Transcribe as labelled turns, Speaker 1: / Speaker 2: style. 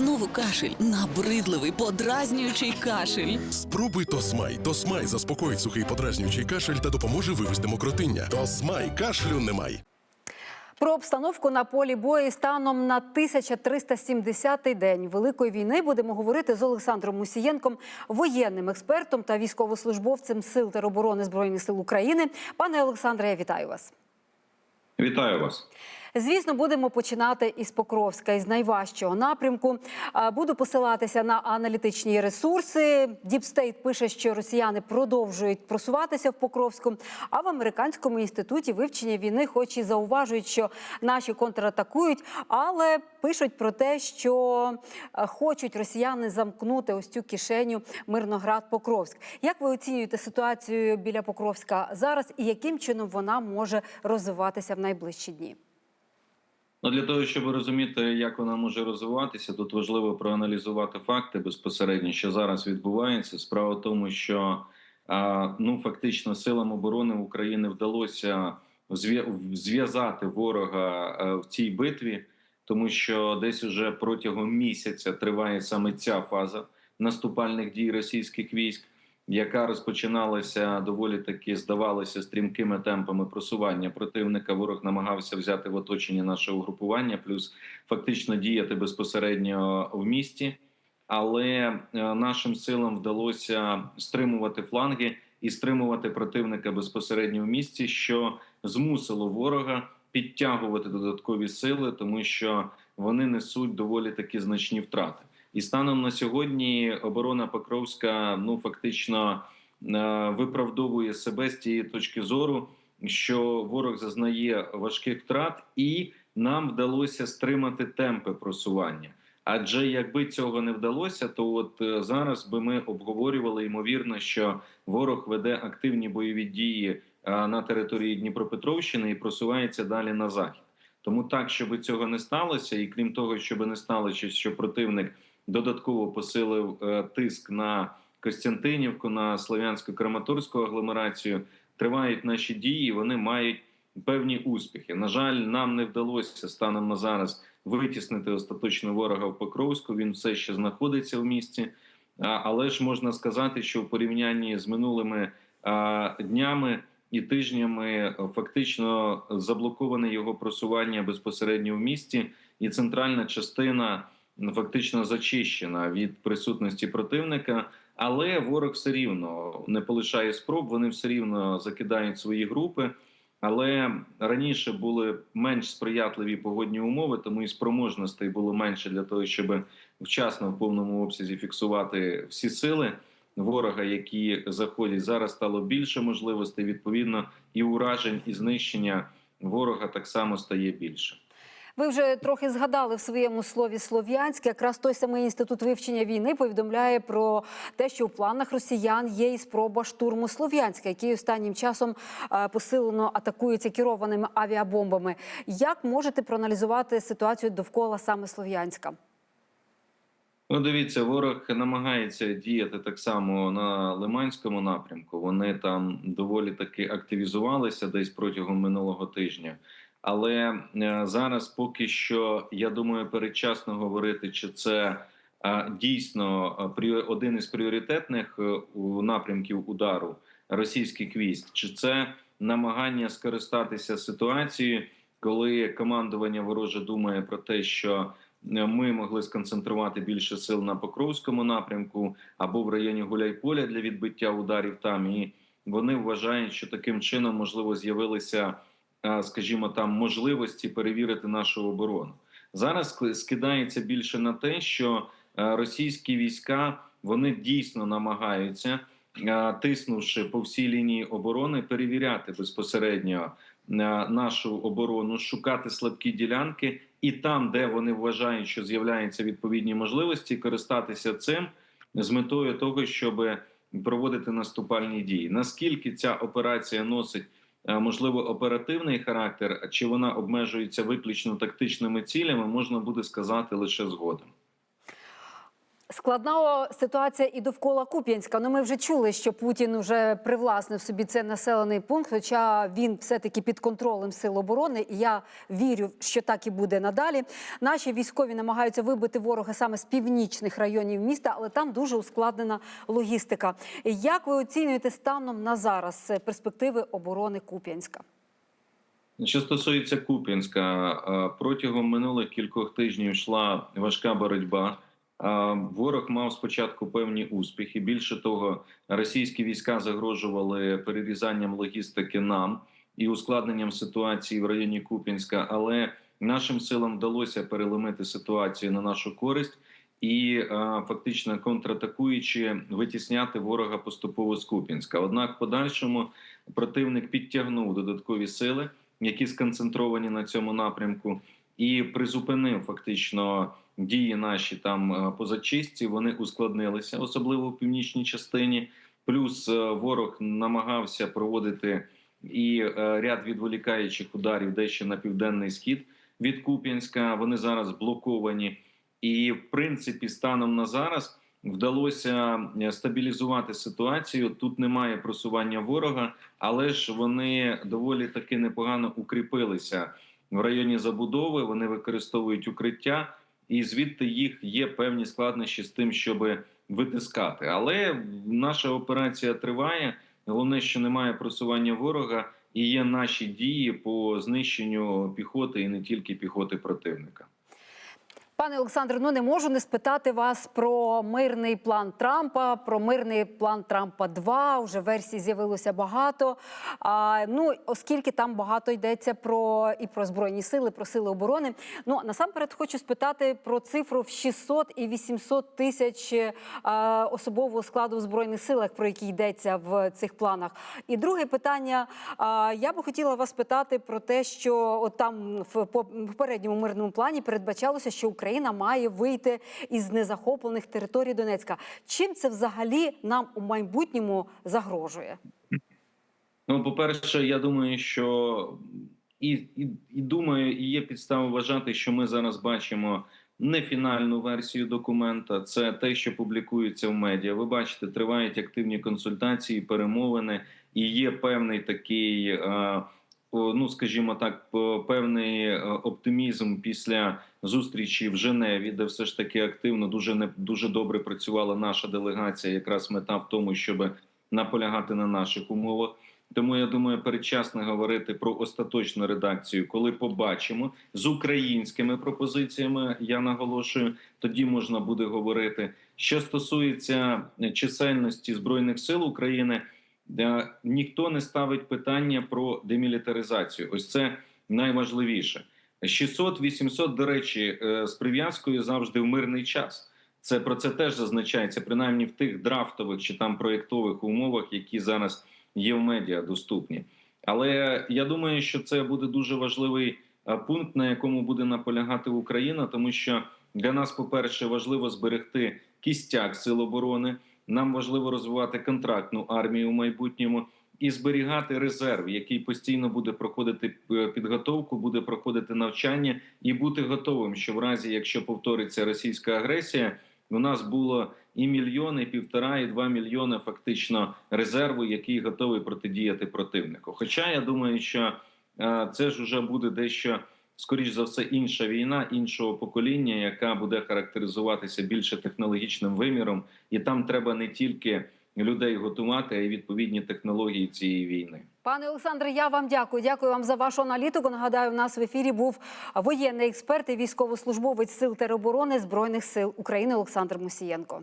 Speaker 1: Знову кашель, набридливий, подразнюючий кашель.
Speaker 2: Спробуй Тосмай. Тосмай заспокоїть сухий подразнюючий кашель та допоможе вивести мокротиння. Тосмай кашлю немає.
Speaker 3: Про обстановку на полі бою станом на 1370-й день Великої війни будемо говорити з Олександром Мусієнком, воєнним експертом та військовослужбовцем Сил тероборони Збройних сил України. Пане Олександре, я вітаю вас.
Speaker 4: Вітаю вас.
Speaker 3: Звісно, будемо починати із Покровська, із найважчого напрямку. Буду посилатися на аналітичні ресурси. Діпстейт пише, що росіяни продовжують просуватися в Покровську. А в американському інституті вивчення війни, хоч і зауважують, що наші контратакують, але пишуть про те, що е, хочуть росіяни замкнути ось цю кишеню Мирноград Покровськ. Як ви оцінюєте ситуацію біля Покровська зараз, і яким чином вона може розвиватися в найближчі дні?
Speaker 4: Ну для того, щоб розуміти, як вона може розвиватися, тут важливо проаналізувати факти безпосередньо, що зараз відбувається. Справа в тому, що ну фактично силам оборони України вдалося зв'язати ворога е, в цій битві, тому що десь уже протягом місяця триває саме ця фаза наступальних дій російських військ. Яка розпочиналася доволі таки здавалося стрімкими темпами просування противника. Ворог намагався взяти в оточення наше угрупування, плюс фактично діяти безпосередньо в місті. Але е, нашим силам вдалося стримувати фланги і стримувати противника безпосередньо в місті, що змусило ворога підтягувати додаткові сили, тому що вони несуть доволі такі значні втрати. І станом на сьогодні оборона Покровська ну фактично е, виправдовує себе з тієї точки зору, що ворог зазнає важких втрат, і нам вдалося стримати темпи просування. Адже якби цього не вдалося, то от е, зараз би ми обговорювали ймовірно, що ворог веде активні бойові дії е, на території Дніпропетровщини і просувається далі на захід. Тому так, щоб цього не сталося, і крім того, щоб не сталося, що противник додатково посилив е, тиск на Костянтинівку, на Слов'янсько-Краматорську агломерацію. Тривають наші дії. Вони мають певні успіхи. На жаль, нам не вдалося станом на зараз витіснити остаточно ворога в Покровську. Він все ще знаходиться в місті. Але ж можна сказати, що в порівнянні з минулими днями і тижнями фактично заблоковане його просування безпосередньо в місті, і центральна частина фактично зачищена від присутності противника. Але ворог все рівно не полишає спроб. Вони все рівно закидають свої групи. Але раніше були менш сприятливі погодні умови, тому і спроможностей було менше для того, щоб вчасно в повному обсязі фіксувати всі сили ворога, які заходять. Зараз стало більше можливостей. Відповідно, і уражень, і знищення ворога так само стає більше.
Speaker 3: Ви вже трохи згадали в своєму слові слов'янське. Якраз той самий інститут вивчення війни повідомляє про те, що в планах росіян є і спроба штурму Слов'янська, який останнім часом е, посилено атакується керованими авіабомбами. Як можете проаналізувати ситуацію довкола саме Слов'янська?
Speaker 4: Ну, дивіться, ворог намагається діяти так само на Лиманському напрямку. Вони там доволі таки активізувалися десь протягом минулого тижня. Але е, зараз поки що я думаю, передчасно говорити, чи це е, дійсно е, один із пріоритетних напрямків удару російських військ, чи це намагання скористатися ситуацією, коли командування вороже думає про те, що ми могли сконцентрувати більше сил на Покровському напрямку або в районі Гуляйполя для відбиття ударів там, і вони вважають, що таким чином можливо з'явилися скажімо там, можливості перевірити нашу оборону. Зараз ск- скидається більше на те, що е, російські війська вони дійсно намагаються, е, тиснувши по всій лінії оборони, перевіряти безпосередньо е, нашу оборону, шукати слабкі ділянки, і там, де вони вважають, що з'являються відповідні можливості, користатися цим з метою того, щоб проводити наступальні дії. Наскільки ця операція носить е, можливо оперативний характер, чи вона обмежується виключно тактичними цілями, можна буде сказати лише згодом.
Speaker 3: Складна ситуація і довкола Куп'янська. Ну ми вже чули, що Путін вже привласнив собі цей населений пункт, хоча він все-таки під контролем сил оборони. І я вірю, що так і буде надалі. Наші військові намагаються вибити ворога саме з північних районів міста, але там дуже ускладнена логістика. Як ви оцінюєте станом на зараз е, перспективи оборони Куп'янська?
Speaker 4: Що стосується Куп'янська, е, протягом минулих кількох тижнів йшла важка боротьба. Ворог мав спочатку певні успіхи. Більше того, російські війська загрожували перерізанням логістики нам і ускладненням ситуації в районі Куп'янська. Але нашим силам вдалося переломити ситуацію на нашу користь і фактично контратакуючи витісняти ворога поступово з Куп'янська. Однак, в подальшому противник підтягнув додаткові сили, які сконцентровані на цьому напрямку, і призупинив фактично дії наші там е, по зачистці. Вони ускладнилися, особливо в північній частині. Плюс е, ворог намагався проводити і е, ряд відволікаючих ударів дещо на південний схід від Куп'янська. Вони зараз блоковані. І в принципі, станом на зараз вдалося стабілізувати ситуацію. Тут немає просування ворога, але ж вони доволі таки непогано укріпилися в районі забудови. Вони використовують укриття, і звідти їх є певні складнощі з тим, щоб витискати. Але наша операція триває. Головне, що немає просування ворога, і є наші дії по знищенню піхоти і не тільки піхоти противника.
Speaker 3: Пане Олександр, ну не можу не спитати вас про мирний план Трампа, про мирний план Трампа 2 Уже версій з'явилося багато. А, ну, оскільки там багато йдеться про і про збройні сили, про сили оборони. Ну насамперед хочу спитати про цифру в 600 і 800 тисяч е, особового складу в збройних силах, про які йдеться в цих планах. І друге питання: а, я би хотіла вас питати про те, що от там в попередньому мирному плані передбачалося, що Україна має вийти із незахоплених територій Донецька. Чим це взагалі нам у майбутньому загрожує?
Speaker 4: Ну, по-перше, я думаю, що і, і, і думаю, і є підстави вважати, що ми зараз бачимо не фінальну версію документа, це те, що публікується в медіа. Ви бачите, тривають активні консультації, перемовини, і є певний такий, е, ну скажімо так, певний е, оптимізм після зустрічі в Женеві, де все ж таки активно дуже не дуже добре працювала наша делегація. Якраз мета в тому, щоб наполягати на наших умовах. Тому я думаю, передчасно говорити про остаточну редакцію, коли побачимо з українськими пропозиціями. Я наголошую, тоді можна буде говорити. Що стосується чисельності збройних сил України, де ніхто не ставить питання про демілітаризацію. Ось це найважливіше. 600-800, до речі, е, з прив'язкою завжди в мирний час. Це про це теж зазначається, принаймні в тих драфтових чи там проєктових умовах, які зараз є в медіа доступні. Але я думаю, що це буде дуже важливий е, пункт, на якому буде наполягати Україна, тому що для нас, по-перше, важливо зберегти кістяк сил оборони. Нам важливо розвивати контрактну армію у майбутньому і зберігати резерв, який постійно буде проходити е, підготовку, буде проходити навчання, і бути готовим, що в разі, якщо повториться російська агресія, у нас було і мільйони, і півтора, і два мільйони фактично резерву, який готовий протидіяти противнику. Хоча я думаю, що е, це ж вже буде дещо скоріш за все інша війна іншого покоління, яка буде характеризуватися більше технологічним виміром, і там треба не тільки людей готувати, а й відповідні технології цієї війни.
Speaker 3: Пане Олександре, я вам дякую. Дякую вам за вашу аналітику. Нагадаю, у нас в ефірі був воєнний експерт і військовослужбовець сил тероборони збройних сил України Олександр Мусієнко.